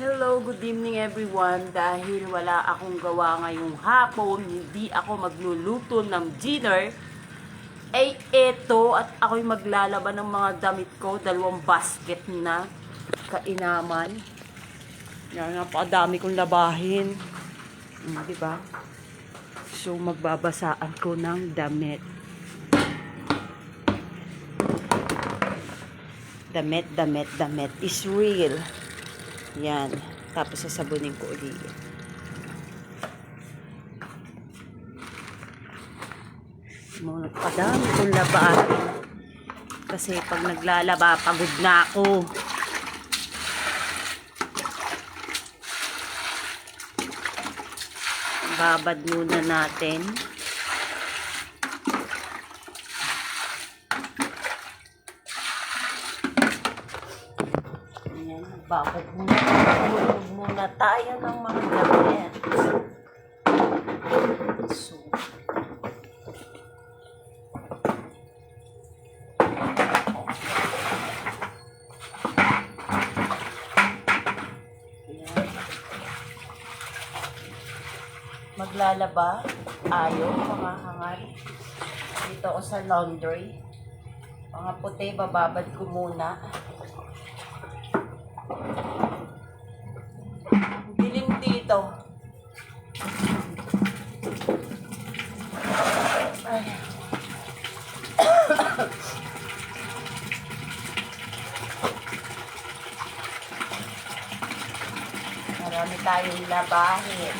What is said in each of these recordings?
Hello, good evening everyone. Dahil wala akong gawa ngayong hapon, hindi ako magluluto ng dinner, ay eto at ako'y maglalaban ng mga damit ko, dalawang basket na kainaman. Yan, napakadami kong labahin. Mm, di ba? So, magbabasaan ko ng damit. Damit, damit, damit is real. Yan. Tapos sasabunin ko ulit. Mga padami kong labahin. Kasi pag naglalaba, pagod na ako. Babad muna natin. Ayan, bakit muna, tulog muna tayo ng mga damit. So, ayan. Maglalaba, ayaw, mga hangal. Dito ako sa laundry. Mga puti, bababad ko muna. Dilim dito. Ay. Marami tayong labahin.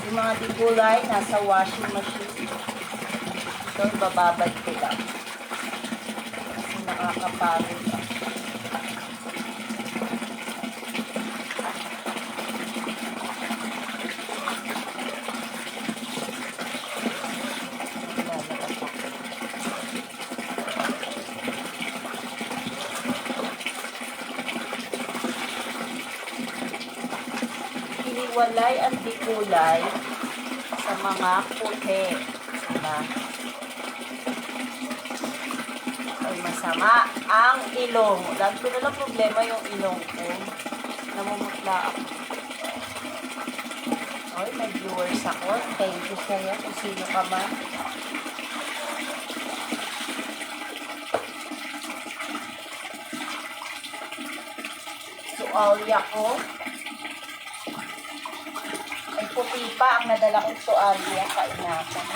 Yung mga digulay, nasa washing machine. Ito, bababad ko lang. Kasi nakakapagod lang. Iniwalay ang digulay sa mga puti. Diba? Ay masama ang ilong. Lagi ko na lang problema yung ilong ko. Namumutla ako. Oy, may viewers ako. Thank you sa'yo kung sino ka man. Sualya ko. Puti ang nadala kong sualya kainatan.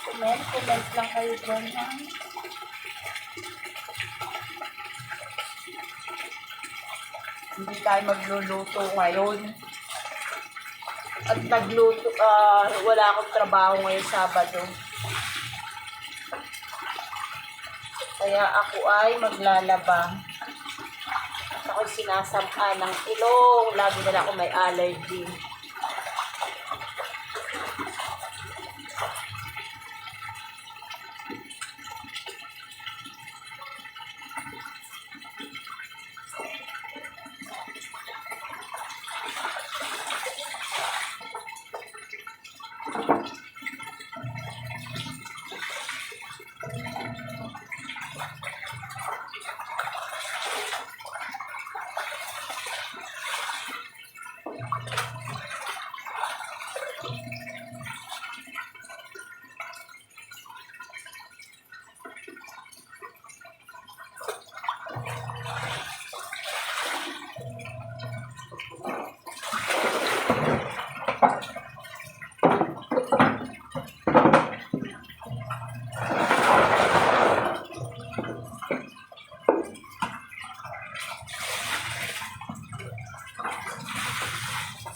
Comment, comment lang kayo dyan. ha? Hindi tayo magluluto ngayon. At nagluto, ah, wala akong trabaho ngayong Sabado. Kaya ako ay maglalaba. At ako'y sinasampa ng ilong. Lagi na ako may allergy.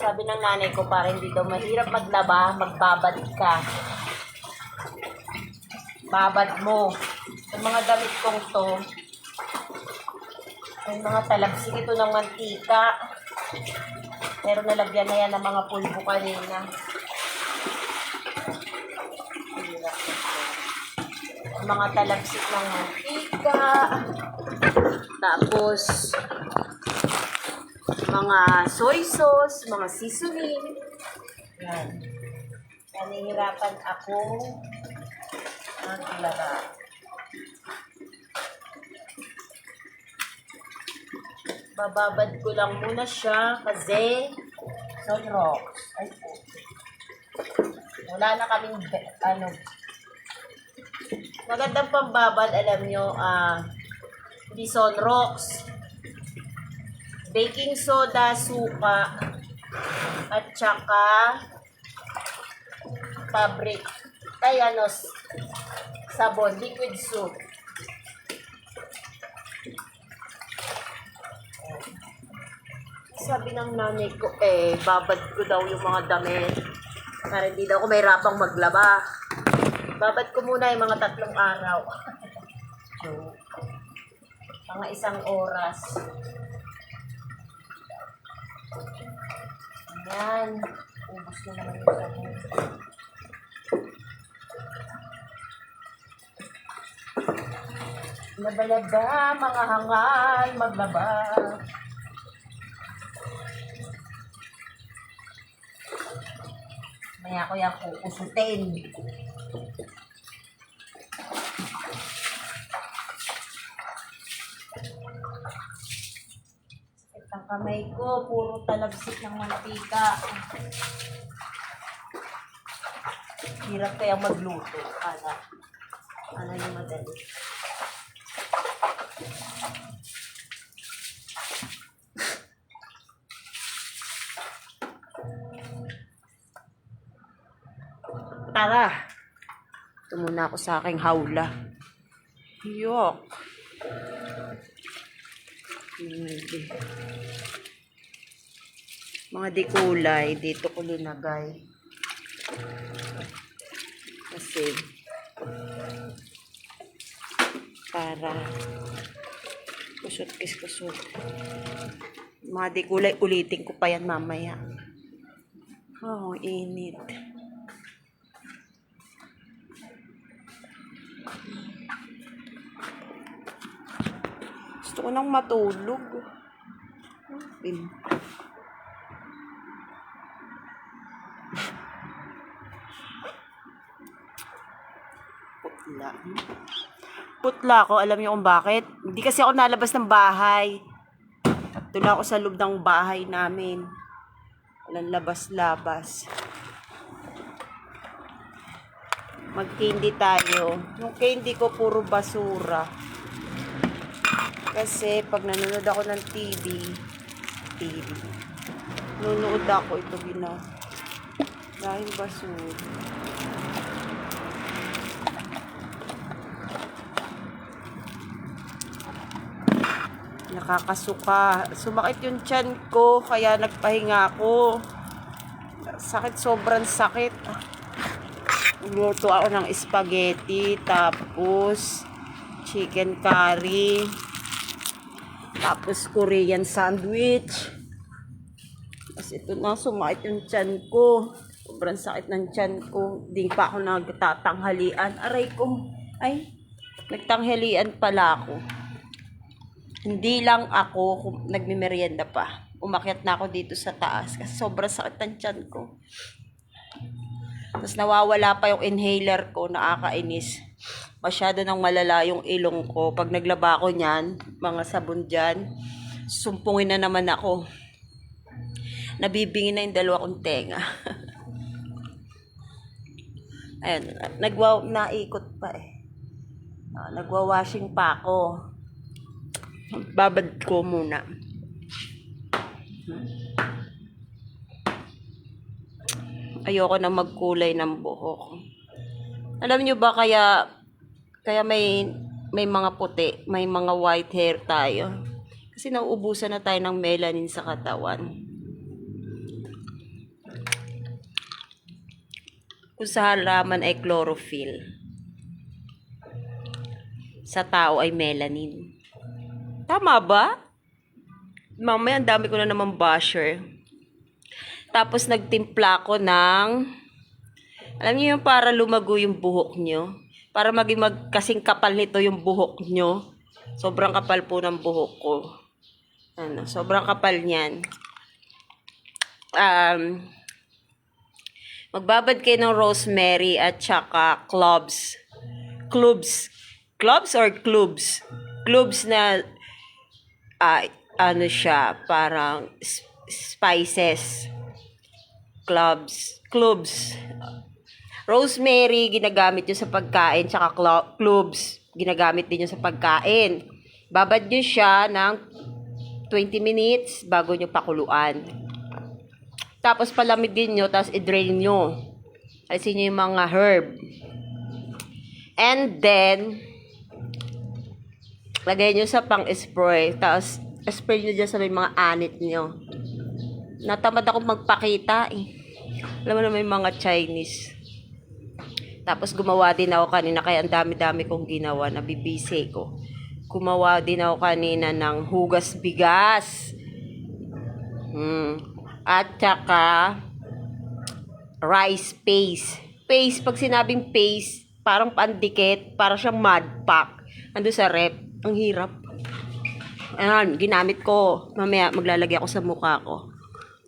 Sabi ng nanay ko, para hindi daw mahirap maglaba, magbabad ka. Babad mo. Yung mga damit kong to, may mga talabsik ito ng mantika. Pero nalagyan na yan ng mga pulbo kanina. Ito. Mga talabsik ng mantika. Tapos, mga soy sauce, mga seasoning. Yan. Nanihirapan akong maglaba. Bababad ko lang muna siya kasi soy rocks. Ay po. Wala na kaming ano. Magandang pambabad, alam nyo, ah, bison rocks, baking soda, suka, at saka fabric, ay ano, sabon, liquid soap. Sabi ng nanay ko, eh, babad ko daw yung mga damit. Para hindi daw ako may rapang maglaba. Babad ko muna yung mga tatlong araw. Joke. Mga isang oras. Ayan. Ubus na naman yung sabon. Labalaba, mga hangal, maglaba. Maya ko yan kukusutin. Kamay ko, puro talabsik ng mantika. Hirap kaya magluto. Ano? Ano yung madali? Tara! Ito muna ako sa aking hawla. Yok! Hindi. Mga di kulay, dito ko linagay. Kasi, para kusot kis kusot. Mga di kulay, ulitin ko pa yan mamaya. Oh, init. Nang matulog. Pin. Putla. Putla ako. Alam niyo kung bakit? Hindi kasi ako nalabas ng bahay. Doon ako sa loob ng bahay namin. Walang labas-labas. Mag-candy tayo. Yung candy ko puro basura. Kasi pag nanonood ako ng TV, TV, nanonood ako, ito gina. Dahil basura. Nakakasuka. Sumakit yung tiyan ko, kaya nagpahinga ako. Sakit, sobrang sakit. Luto ako ng spaghetti, tapos chicken curry, tapos Korean sandwich. Tapos ito na, sumakit yung tiyan ko. Sobrang sakit ng tiyan ko. Hindi pa ako nagtatanghalian. Aray ko. Ay, nagtanghalian pala ako. Hindi lang ako nagmimerienda pa. Umakyat na ako dito sa taas kasi sobrang sakit ng tiyan ko. Tapos nawawala pa yung inhaler ko, nakakainis. Masyado nang malala yung ilong ko. Pag naglaba ako niyan, mga sabon dyan, sumpungin na naman ako. Nabibingi na yung dalawa kong tenga. Ayun, nagwa, naikot pa eh. Ah, nagwa-washing pa ako. Babad ko muna. Ayoko na magkulay ng buhok. Alam nyo ba kaya kaya may may mga puti, may mga white hair tayo? Kasi nauubusan na tayo ng melanin sa katawan. Kung sa halaman ay chlorophyll. Sa tao ay melanin. Tama ba? Mamaya ang dami ko na naman basher. Tapos nagtimpla ko ng alam niyo yung para lumago yung buhok nyo. Para maging magkasing kapal nito yung buhok nyo. Sobrang kapal po ng buhok ko. Ano, sobrang kapal niyan. um, magbabad kayo ng rosemary at saka cloves. Cloves. Cloves or cloves? Cloves na, ah, ano siya, parang spices. Cloves. Cloves. Rosemary, ginagamit nyo sa pagkain, tsaka clo- cloves, ginagamit din nyo sa pagkain. Babad nyo siya ng 20 minutes bago nyo pakuluan. Tapos palamigin nyo, tapos i-drain nyo. Alisin nyo yung mga herb. And then, lagay nyo sa pang-spray. Tapos, spray nyo dyan sa may mga anit nyo. Natamad ako magpakita eh. Alam mo naman yung mga Chinese. Tapos gumawa din ako kanina, kaya ang dami-dami kong ginawa, nabibisi ko. Gumawa din ako kanina ng hugas bigas. Hmm. At saka, rice paste. Paste, pag sinabing paste, parang pandikit, parang siyang mud pack. Ando sa rep. Ang hirap. Ayan, ginamit ko. Mamaya maglalagay ako sa mukha ko.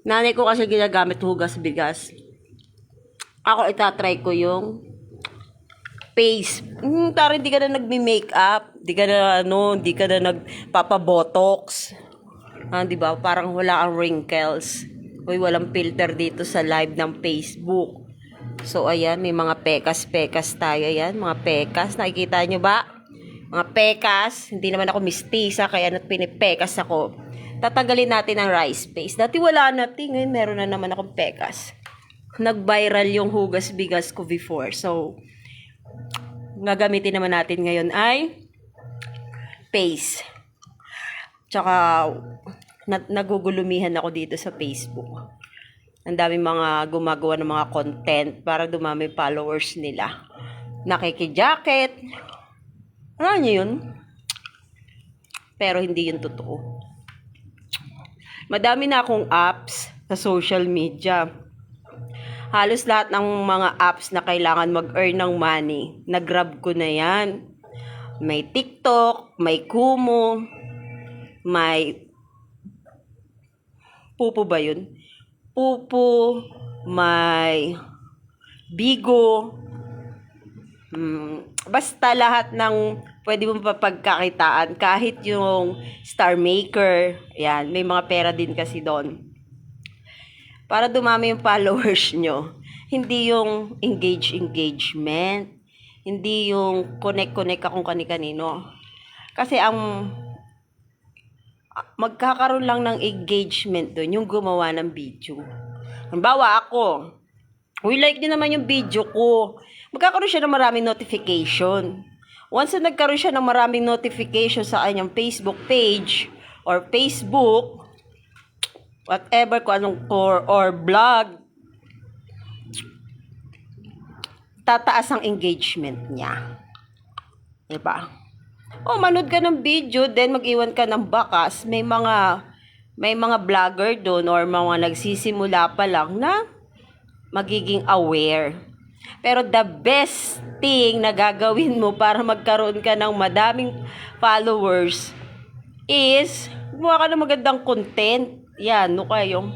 Nanay ko kasi ginagamit hugas bigas. Ako itatry ko yung face. Hmm, tara, hindi ka na nagme-makeup. Hindi ka na, ano, hindi ka na nagpapabotox. Ah, di ba? Parang wala kang wrinkles. Uy, walang filter dito sa live ng Facebook. So, ayan, may mga pekas-pekas tayo. Ayan, mga pekas. Nakikita nyo ba? Mga pekas. Hindi naman ako mistisa, kaya na't pinipekas ako. Tatanggalin natin ang rice paste. Dati wala natin. Ngayon, meron na naman akong pekas. Nag-viral yung hugas bigas ko before. So, gagamitin naman natin ngayon ay paste. Tsaka, na- nagugulumihan ako dito sa Facebook. Ang dami mga gumagawa ng mga content para dumami followers nila. Nakikijacket. Ano nyo yun? Pero hindi yun totoo. Madami na akong apps sa social media. Halos lahat ng mga apps na kailangan mag-earn ng money, nag-grab ko na yan. May TikTok, may Kumu, may Pupo ba yun? Pupo, may Bigo, mm, basta lahat ng pwede mo papagkakitaan, kahit yung Star Maker, yan, may mga pera din kasi doon para dumami yung followers nyo. Hindi yung engage engagement. Hindi yung connect-connect akong kani-kanino. Kasi ang magkakaroon lang ng engagement doon yung gumawa ng video. Halimbawa ako, uy, like nyo naman yung video ko. Magkakaroon siya ng maraming notification. Once na nagkaroon siya ng maraming notification sa kanyang Facebook page or Facebook, whatever kung anong or, or blog, tataas ang engagement niya. Diba? O, manood ka ng video, then mag-iwan ka ng bakas, may mga may mga vlogger doon or mga nagsisimula pa lang na magiging aware. Pero the best thing na gagawin mo para magkaroon ka ng madaming followers is gumawa ka ng magandang content. Yan, no kayo.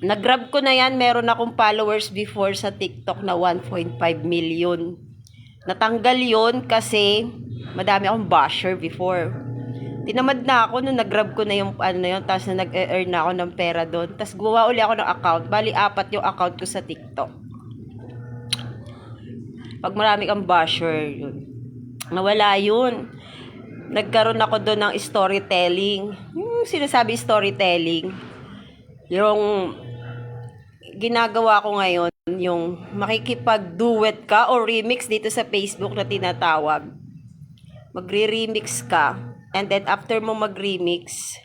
Nag-grab ko na yan. Meron akong followers before sa TikTok na 1.5 million. Natanggal yon kasi madami akong basher before. Tinamad na ako nung nag-grab ko na yung ano na yun, tapos na nag-earn na ako ng pera doon. Tapos gumawa uli ako ng account. Bali, apat yung account ko sa TikTok. Pag marami kang basher, yun. Nawala yun. Nagkaroon ako doon ng storytelling. Yung sinasabi storytelling. Yung ginagawa ko ngayon, yung makikipag-duet ka o remix dito sa Facebook na tinatawag. Magre-remix ka. And then after mo mag-remix,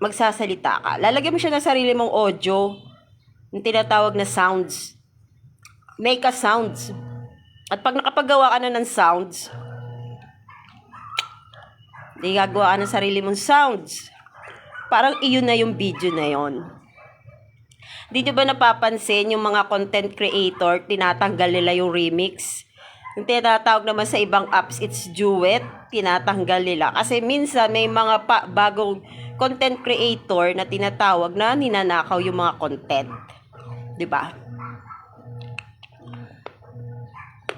magsasalita ka. Lalagyan mo siya ng sarili mong audio, yung tinatawag na sounds. Make a sounds. At pag nakapagawa ka na ng sounds, di gagawa ka ng sarili mong sounds. Parang iyon na yung video na yon. Di nyo ba napapansin yung mga content creator, tinatanggal nila yung remix? Yung tinatawag naman sa ibang apps, it's duet, tinatanggal nila. Kasi minsan may mga pa, bagong content creator na tinatawag na ninanakaw yung mga content. ba?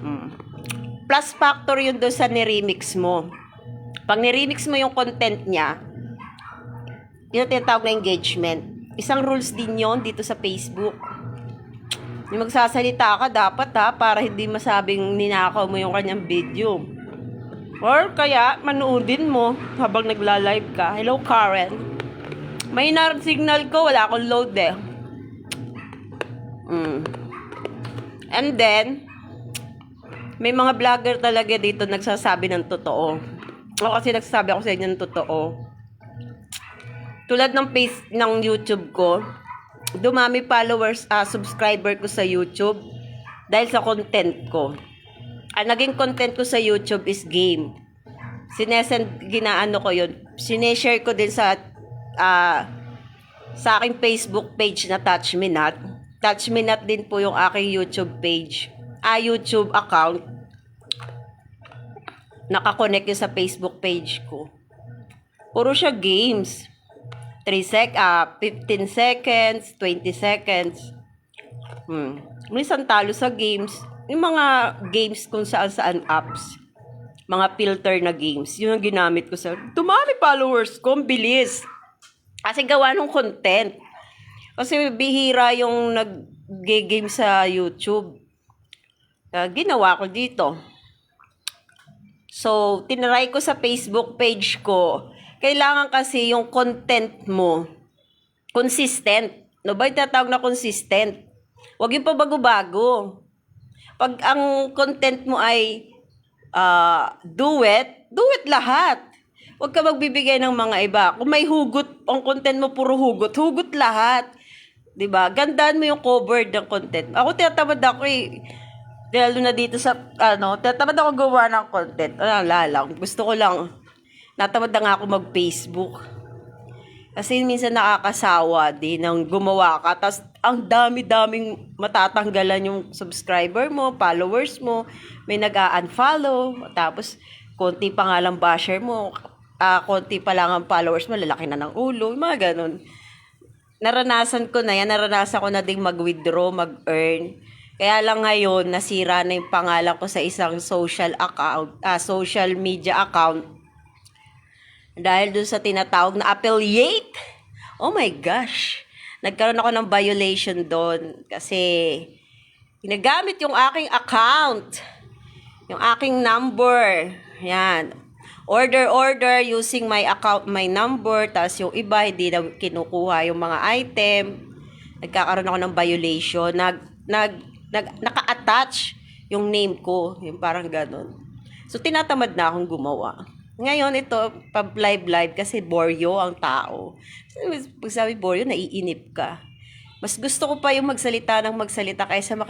Mm. Plus factor yun doon sa niremix mo. Pag niremix mo yung content niya, yun ang tinatawag na engagement. Isang rules din yon dito sa Facebook. Yung magsasalita ka, dapat ha, para hindi masabing ninakaw mo yung kanyang video. Or kaya, manoodin mo habang nagla-live ka. Hello, Karen. May nar signal ko, wala akong load eh. Mm. And then, may mga vlogger talaga dito nagsasabi ng totoo. O kasi nagsasabi ako sa inyo ng totoo. Tulad ng face ng YouTube ko, dumami followers, ah, subscriber ko sa YouTube dahil sa content ko. Ang naging content ko sa YouTube is game. Sinesend, ginaano ko yun. Sineshare ko din sa ah, sa aking Facebook page na Touch Me Not. Touch Me Not din po yung aking YouTube page. Ah, YouTube account. Nakakonect yun sa Facebook page ko. Puro siya games. 3 sec, ah, 15 seconds, 20 seconds. Hmm. Minsan talo sa games. Yung mga games kung saan saan apps. Mga filter na games. Yun ang ginamit ko sa... Tumami followers ko. Bilis. Kasi gawa ng content. Kasi bihira yung nag-game sa YouTube. Ah, ginawa ko dito. So, tinry ko sa Facebook page ko. Kailangan kasi yung content mo consistent. No ba tatawag na consistent? Huwag yung pabago-bago. Pag ang content mo ay ah, do it, do it lahat. Huwag ka magbibigay ng mga iba. Kung may hugot, ang content mo puro hugot, hugot lahat. 'Di ba? Gandaan mo yung cover ng content. Ako tinatamad ako eh. Lalo na dito sa, ano, tinatamad ako gawa ng content. Ano, lang. Gusto ko lang, natamad na nga ako mag-Facebook. Kasi minsan nakakasawa din ng gumawa ka. Tapos, ang dami-daming matatanggalan yung subscriber mo, followers mo. May nag-unfollow. Tapos, konti pa nga lang basher mo. ah konti pa lang ang followers mo, lalaki na ng ulo. Yung mga ganun. Naranasan ko na yan. Naranasan ko na ding mag-withdraw, mag-earn. Kaya lang ngayon, nasira na yung pangalan ko sa isang social account, ah, social media account dahil dun sa tinatawag na affiliate. Oh my gosh. Nagkaroon ako ng violation doon kasi ginagamit yung aking account. Yung aking number. Yan. Order, order using my account, my number. Tapos yung iba, hindi na kinukuha yung mga item. Nagkakaroon ako ng violation. Nag, nag, nag, naka-attach yung name ko. Yung parang ganun. So, tinatamad na akong gumawa. Ngayon, ito, pag-live-live kasi boryo ang tao. Pag sabi boryo, naiinip ka. Mas gusto ko pa yung magsalita ng magsalita kaysa